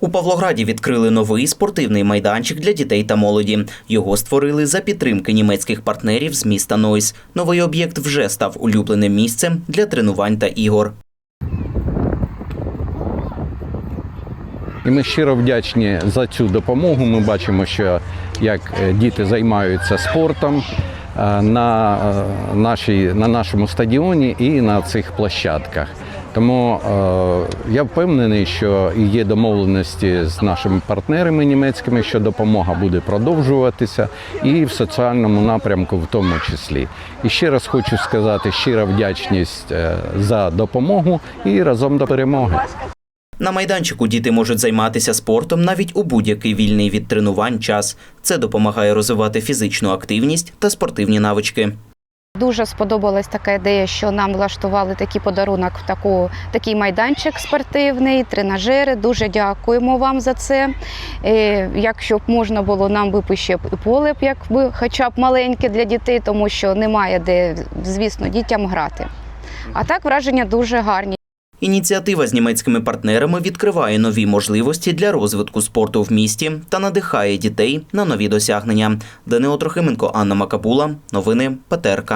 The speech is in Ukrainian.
У Павлограді відкрили новий спортивний майданчик для дітей та молоді. Його створили за підтримки німецьких партнерів з міста Нойс. Новий об'єкт вже став улюбленим місцем для тренувань та ігор. І ми щиро вдячні за цю допомогу. Ми бачимо, що як е, діти займаються спортом е, на, е, нашій, на нашому стадіоні і на цих площадках. Тому е, я впевнений, що є домовленості з нашими партнерами німецькими, що допомога буде продовжуватися, і в соціальному напрямку в тому числі. І ще раз хочу сказати щира вдячність е, за допомогу і разом до перемоги. На майданчику діти можуть займатися спортом навіть у будь-який вільний від тренувань час. Це допомагає розвивати фізичну активність та спортивні навички. Дуже сподобалась така ідея, що нам влаштували такий подарунок таку, такий майданчик спортивний, тренажери. Дуже дякуємо вам за це. Е, Якщо б можна було, нам би ще поле б, якби хоча б маленьке для дітей, тому що немає де, звісно, дітям грати. А так враження дуже гарні. Ініціатива з німецькими партнерами відкриває нові можливості для розвитку спорту в місті та надихає дітей на нові досягнення. Данило Трохименко, Анна Макабула. Новини ПТРК.